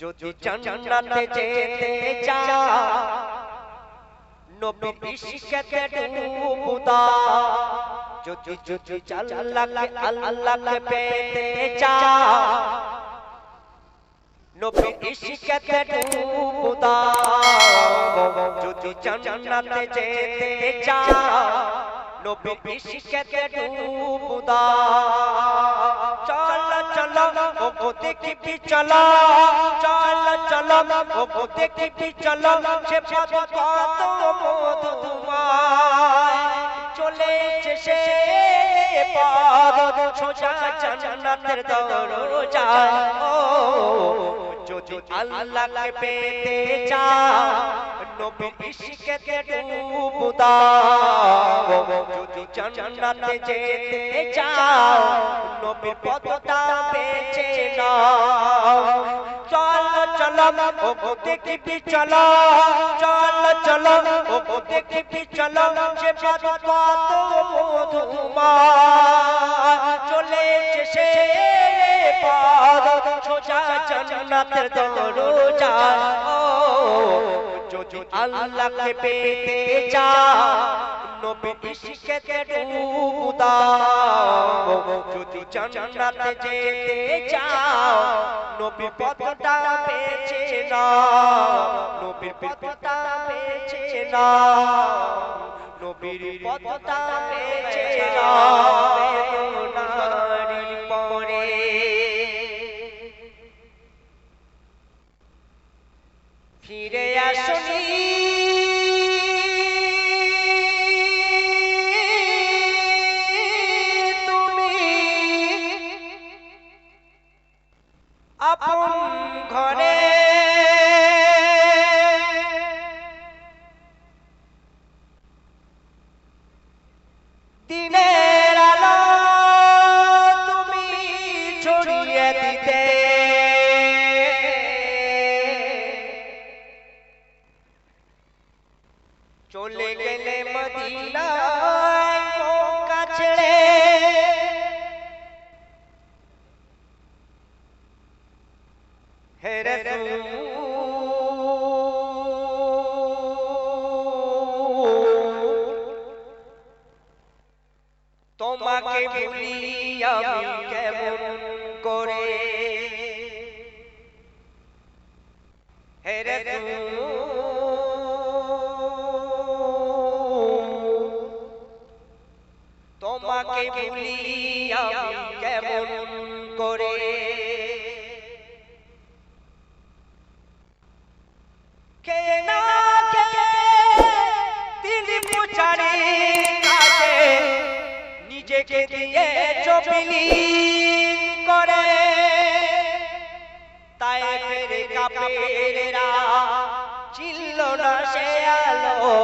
যদি জান্নাতে যেতে চাও নবী ইশকে ডুবুদা যদি যদি আল্লাহকে আল্লাহকে পেতে চাও নবী ইশকে ডুবুদা যদি জান্নাতে যেতে চাও নবী ইশকে ডুবুদা ও দেখি চল চল চল ও দেখি চল সে পদ কত মধুমায় চলে এসে সে যদি আল্লাহকে পেতে চাও নবী ইশকে ডুব দাও যদি জান্নাতে যেতে চাও, নবী পদটা বেছে নাও। চল চল, ও দেখি চল চল চল, ও দেখি চল সে পদ কত মধুমা। চলে এসে পদ, সোজা জান্নাতের দরজা। ও যদি আল্লাহকে পেতে চাও নবী ইশকে ডুব দাও যদি জান্নাতে যেতে চাও নবী পথটা বেছে নাও নবীর পথটা বেছে নাও নবীর পথটা বেছে নাও নারী ফিরে আসনি। তুমি আপন ঘরে দিনের কেমন করে? হেরে তোমাকে ভুলি চিল্ল না সে আলো।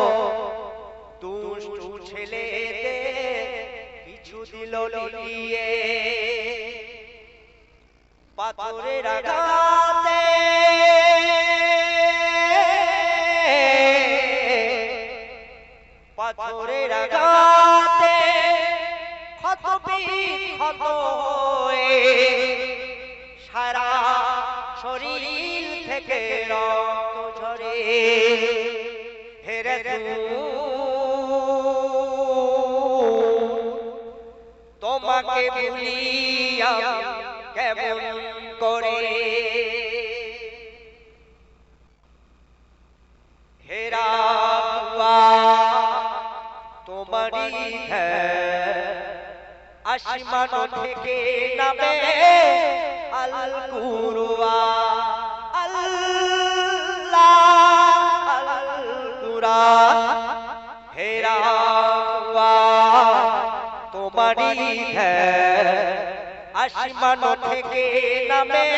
দুষ্টু ছেলেতে কিছু দিল লিয়ে পাথরের আঘাতে। পাথরের আঘাতে ক্ষত বিক্ষত হয়ে সারা শরীর থেকে রক্ত ঝরে হেরে তোমাকে ভুলিয়া কেমন করে হেরা হুয়া তোমারই আসমান থেকে নামে আল কুরুয়া আল্লাহ আল কুরা হেরা হুয়া তোমারই আসমান থেকে নামে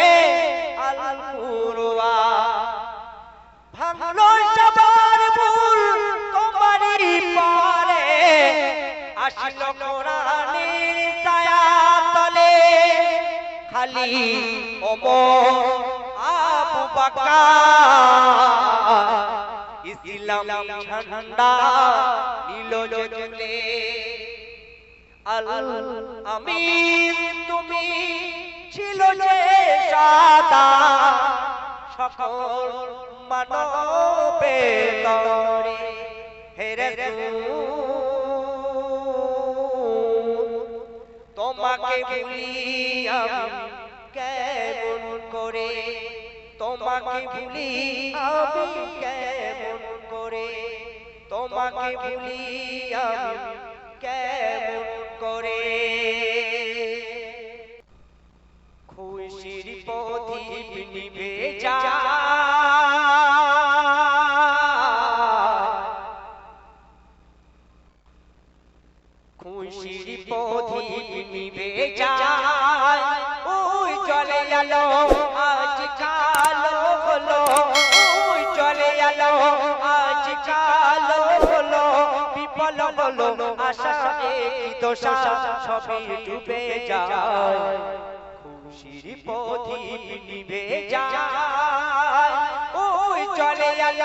আল কুরুয়া ভাঙলো সবার ভুল, তোমারই পরে। আসিল কোরআনের ছায়া তলে খালি ওমর বকর ইসলাম ঝান্ডা নীল জলে। আল আমিন, তুমি ছিল যে সাদা। সকল মানবের তরে হেরে তোমাকে ভুলি আমি কেমন করে তোমাকে ভুলি আমি কেমন করে? তোমাকে ভুলি আমি কেমন করে? খুশির প্রদীপ নিভে যায় খুশির প্রদীপ নিভে যায় দশা সবই ডুবে যায়। খুশির প্রদীপ নিভে যায়। ওই চলে গেল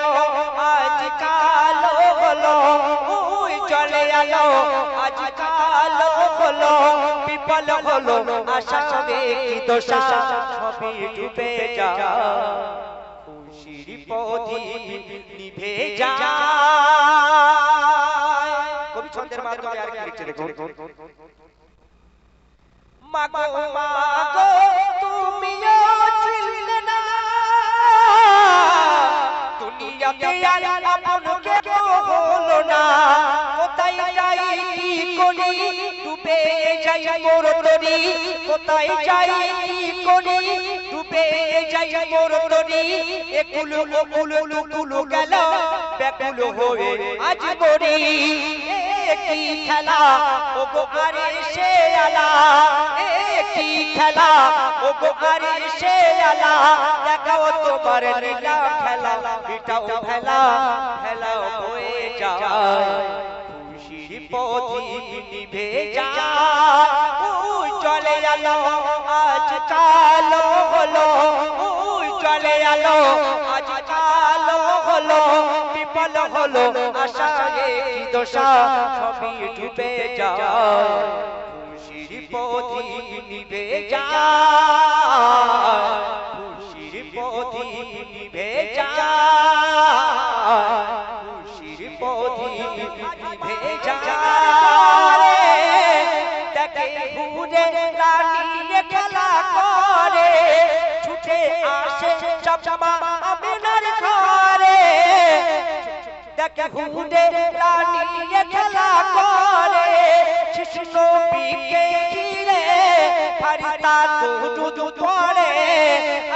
আজ কালো হলো। ওই চলে গেল আজ কালো হলো। বিপল হলো আশা সবে কি দশা? সবই ডুবে যায়। খুশির প্রদীপ নিভে যায়। ছন্দের মাধ্যমে আর কি লিখছে দেখুন। মাগো মাগো তুমিও ছিলে না। দুনিয়াতে আর আপন কেউ হলো না। কোথায় যাই কি করি? ডুবে যাই মোর তরি। কোথায় যাই কি করি? ডুবে যাই মোর তরি। একুল ওকুল টুকুল গেল বেকুল হয়ে আজ কি খেলা ও গো আরে সে আলা। কি খেলা ও গো আরে সে আলা। দেখাও তোমার লীলা খেলা মিটাও খেলা খেলা হয়ে যায়। খুশির প্রদীপ নিভে যায় ওই চলে গেল আজ কালো হলো ওই চলে গেল আজ কালো হলো, বিপল হলো, আশা কি দশা সবই ডুবে যায়। খুশির প্রদীপ নিভে যায়। খুশির প্রদীপ নিভে যায়। খুশির প্রদীপ নিভে যায় দেখে ঘুরে রানী খেলা করে, ছুটে আসে চাপমা দেখে ঘুরে রানী খেলা করে শিশু নবীকে ঘিরে ফারিতা দুধ পড়ে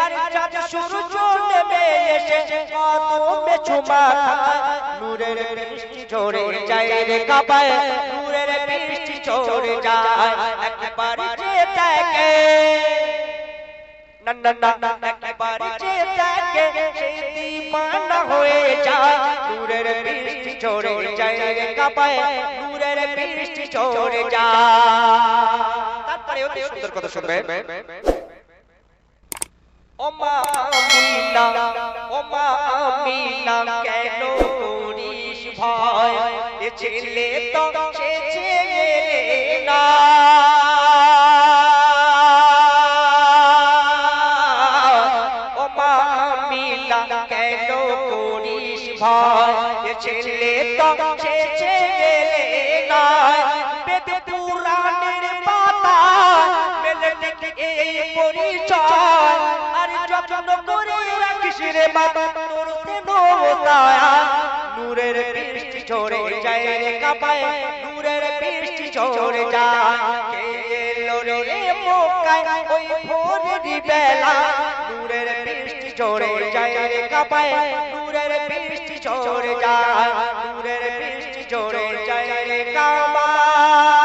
আর চাঁদ সূর্য নেমে এসে কদমে চুমা খায় নূরের বৃষ্টি ঝরে যায় রে কাবায় নূরের বৃষ্টি ঝরে যায় একবার যে দেখে না না না না একবার যে দেখে সে দিবানা হয়ে যায়। নূরের বৃষ্টি ঝরে যায় রে কাবায় নূরের বৃষ্টি ঝরে যায়। অতি সুন্দর কথা শুনবে। ভয়? ছেলে তো সে ছেলে তো সে ছেলে না বেদে পুরাণের পাতা মেলে এই পরিচয়। আর যত্ন করে রাখিস রে বাবা নূরের বৃষ্টি ঝরে যায় রে কাপায়। নূরের বৃষ্টি ঝরে যায়। কে এলো মোকায় ওই ভোরের বেলা চড়ে যায় রে কাপায় নূরের বৃষ্টি চড়ে যায় নূরের বৃষ্টি চড়ে যায় রে কাপায়।